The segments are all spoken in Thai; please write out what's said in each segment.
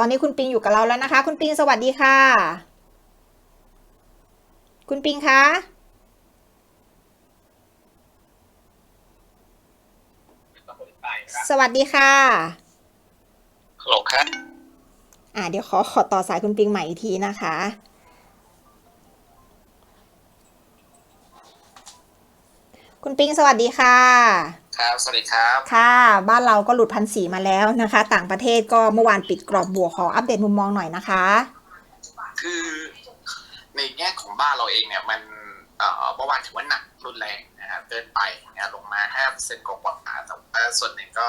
ตอนนี้คุณปิงอยู่กับเราแล้วนะคะ คุณปิงสวัสดีค่ะ คุณปิงคะสวัสดีค่ะฮัลโหลครับอ่าเดี๋ยวขอขอต่อสายคุณปิงใหม่อีกทีนะคะ คุณปิงสวัสดีค่ะ ครับ สวัสดีครับ ค่ะ บ้านเราก็หลุดพันสีมาแล้วนะคะ ต่างประเทศก็เมื่อวานปิดกรอบบวกขออัปเดตมุมมองหน่อยนะคะ คือในแง่ของบ้านเราเองเนี่ยมันเอ่อเมื่อวานถือว่าหนักรุนแรงนะครับเกินไปนะลงมา5เปอร์เซ็นต์กว่าๆแต่ว่าส่วนหนึ่งก็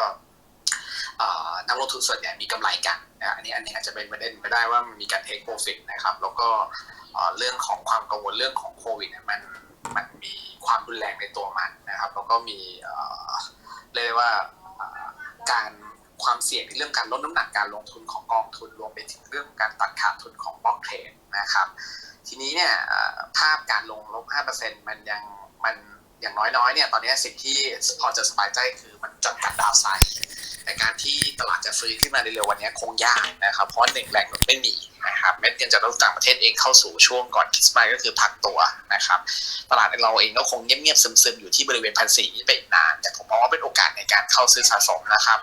เอ่อนักลงทุนส่วนใหญ่มีกำไรกันนะอันนี้อันนี้อาจจะเป็นประเด็นไปได้ว่ามันมีการเทคโปรฟิตนะครับ แล้วก็เอ่อเรื่องของความกังวลเรื่องของโควิดเนี่ยมันมันมีความรุนแรงในตัวมัน นะครับแล้วก็มีเรียกได้ว่าการความเสี่ยงในเรื่องการลดน้ำหนักการลงทุนของกองทุนรวมไปถึงเรื่องการตัดขาดทุนของบล็อกเทรดนะครับ ทีนี้เนี่ยภาพการลงลบ 5%มันยังมันอย่างน้อยๆเนี่ยตอนนี้สิ่งที่พอจะสบายใจคือมันจำกัดดาวไซด์ แต่การที่ตลาดจะฟื้นขึ้นมาในเร็ววันนี้คงยากนะครับ เพราะหนึ่งแหล่งหนุนไม่มีนะครับเม็ดเงินจากต่างประเทศเองเข้าสู่ช่วงก่อนคริสต์มาสก็คือพักตัวนะครับ ตลาดเราเองก็คงเงียบๆซึมๆอยู่ที่บริเวณพันสี่นี้ไปอีกนาน แต่ผมมองว่าเป็นโอกาสในการเข้าซื้อสะสมนะครับ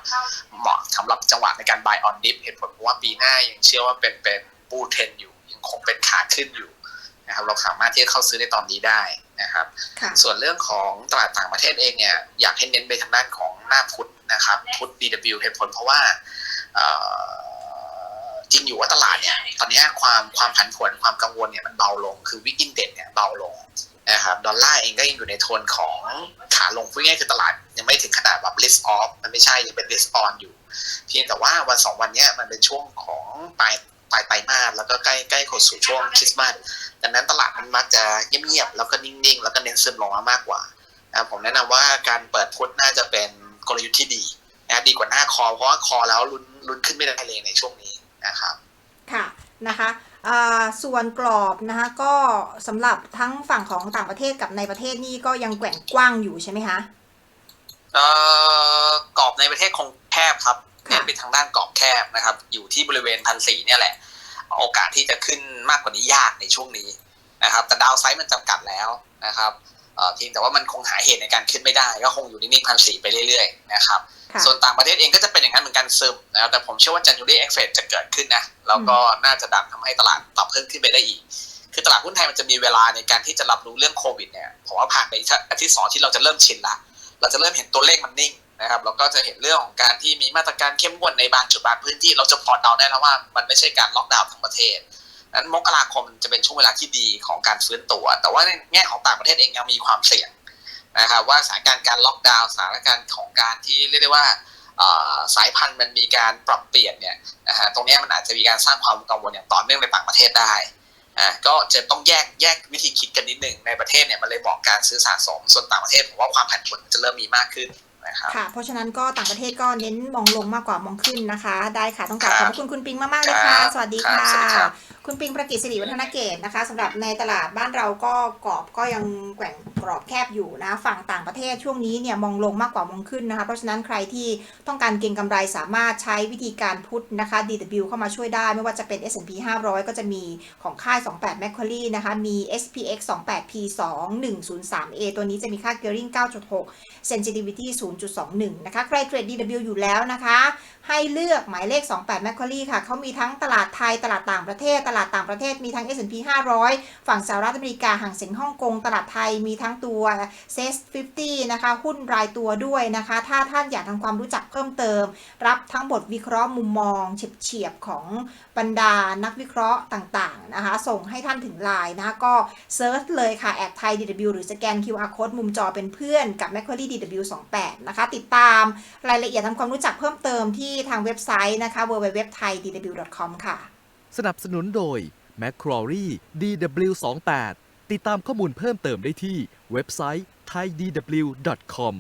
เหมาะสำหรับจังหวะในการ buy on dip เหตุผลเพราะว่าปีหน้ายังเชื่อว่าเป็นเป็นบูเทนอยู่ยังคงเป็นขาขึ้นอยู่นะครับเราสามารถที่จะเข้าซื้อในตอนนี้ได้นะครับค่ะส่วนเรื่องของตลาดต่างประเทศเองเนี่ยอยากให้เน้นไปทางด้านของหน้าพุทธ นะครับพุทธ DW เหตุผลเพราะว่าเอ่อจริงอยู่ว่าตลาดเนี่ยตอนนี้ความความผันผวนความกังวลเนี่ยมันเบาลงคือวิกอินเด็เนี่ยเบาลงนะครับดอลลาร์เองก็ยังอยู่ในโทนของขาลงพูดง่ายๆคือตลาดยังไม่ถึงขนาดแบบ list off มันไม่ใช่ยังเป็น list on อยู่ เพียงแต่ว่าวันสองวันเนี้ยมันเป็นช่วงของปลายปลายไตรมาสแล้วก็ใกล้ใกล้เข้าสู่ช่วงคริสต์มาสดังนั้นตลาดมันมักจะเงียบๆแล้วก็นิ่งๆ แล้วก็เน้นซึมลงมามากกว่านะครับผมแนะนำว่าการเปิดพุทธน่าจะเป็น กลยุทธ์ที่ดีนะดีกว่าหน้าคอ เพราะว่าคอแล้วลุ้นลุ้นขึ้นไม่ได้เลยในช่วงนี้นะครับ ค่ะนะคะอ่าส่วนกรอบนะคะก็สำหรับทั้งฝั่งของต่างประเทศกับในประเทศนี่ก็ยังแกว่งกว้างอยู่ใช่ไหมคะเอ่อกรอบในประเทศคงแคบครับค่ะเน้นไปทางด้านกรอบแคบนะครับ อยู่ที่บริเวณพันสี่เนี่ยแหละ โอกาสที่จะขึ้นมากกว่านี้ยากในช่วงนี้นะครับ แต่ดาวไซด์มันจำกัดแล้วนะครับเอ่อ เพียงแต่ว่ามันคงหาเหตุในการขึ้นไม่ได้ ก็คงอยู่นิ่งๆพันสี่ไปเรื่อยๆนะครับค่ะส่วนต่างประเทศเองก็จะเป็นอย่างนั้นเหมือนกันซึมนะครับแต่ผมเชื่อว่า January Exit จะเกิดขึ้นนะแล้วก็น่าจะดันทำให้ตลาดปรับเพิ่มขึ้นไปได้อีก คือตลาดหุ้นไทยมันจะมีเวลาในการที่จะรับรู้เรื่องโควิดเนี่ยผมว่าผ่านไปอาทิตย์สองอาที่เราจะเริ่มชินละเราจะเริ่มเห็นตัวเลขมันนิ่งนะครับแล้วก็จะเห็นเรื่องของการที่มีมาตรการเข้มงวดในบางจุดบางพื้นที่เราจะพอเดาได้แล้วว่ามันไม่ใช่การล็อกดาวน์ทั้งประเทศ นั้นมกราคมจะเป็นช่วงเวลาที่ดีของการฟื้นตัว แต่ว่าในแง่ของต่างประเทศเองยังมีความเสี่ยงนะครับว่าสถานการณ์การล็อกดาวน์สถานการณ์ของการที่เรียกได้ว่าเอ่อสายพันธุ์มันมีการปรับเปลี่ยนเนี่ยนะฮะตรงเนี้ยมันอาจจะมีการสร้างความกังวลอย่างต่อเนื่องในต่างประเทศได้อ่าก็จะต้องแยกแยกวิธีคิดกันนิดนึงในประเทศเนี่ยมันเลยบอกการซื้อสะสมส่วนต่างประเทศผมว่าความผันผวนจะเริ่มมีมากขึ้นนะครับค่ะเพราะฉะนั้นก็ต่างประเทศก็เน้นมองลงมากกว่ามองขึ้นนะคะ ได้ค่ะต้องกราบคขรัอบบพระคุณคุณปิงมากๆเลยค่ะครับสวัสดีครัค่ะบสวัสดี คุณปิงประกิตสิริวัฒนเกตนะคะสำหรับในตลาดบ้านเราก็กรอบก็ยังแกว่งกรอบแคบอยู่นะฝั่งต่างประเทศช่วงนี้เนี่ยมองลงมากกว่ามองขึ้นนะคะเพราะฉะนั้นใครที่ต้องการเก็งกำไรสามารถใช้วิธีการพุทธนะคะ DW เข้ามาช่วยได้ไม่ว่าจะเป็น S&P 500 ก็จะมีของค่าย 28 Macquarie นะคะมี SPX 28 P 2 103 A ตัวนี้จะมีค่า gearing 9.6 sensitivity 0.21 นะคะใครเทรด DW อยู่แล้วนะคะ ให้เลือกหมายเลข 28 Macquarie ค่ะเขามีทั้งตลาดไทยตลาดต่างประเทศตลาดต่างประเทศมีทั้ง S&P 500 ฝั่งสหรัฐอเมริกาห่างเสียงฮ่องกง ตลาดไทยมีทั้งตัว CES 50 นะคะ หุ้นรายตัวด้วยนะคะ ถ้าท่านอยากทำความรู้จักเพิ่มเติม รับทั้งบทวิเคราะห์มุมมองเฉียบๆของบรรดานักวิเคราะห์ต่างๆนะคะ ส่งให้ท่านถึงไลน์นะคะก็เซิร์ชเลยค่ะแอดไทย DW หรือสแกน QR code มุมจอเป็นเพื่อนกับ Macquarie DW 28 นะคะ ติดตามรายละเอียดทำความรู้จักเพิ่มเติมที่ทางเว็บไซต์นะคะ www.thaidw.com ค่ะ สนับสนุนโดย m c q u a r i e DW28 ติดตามข้อมูลเพิ่มเติมได้ที่เว็บไซต์ thaidw.com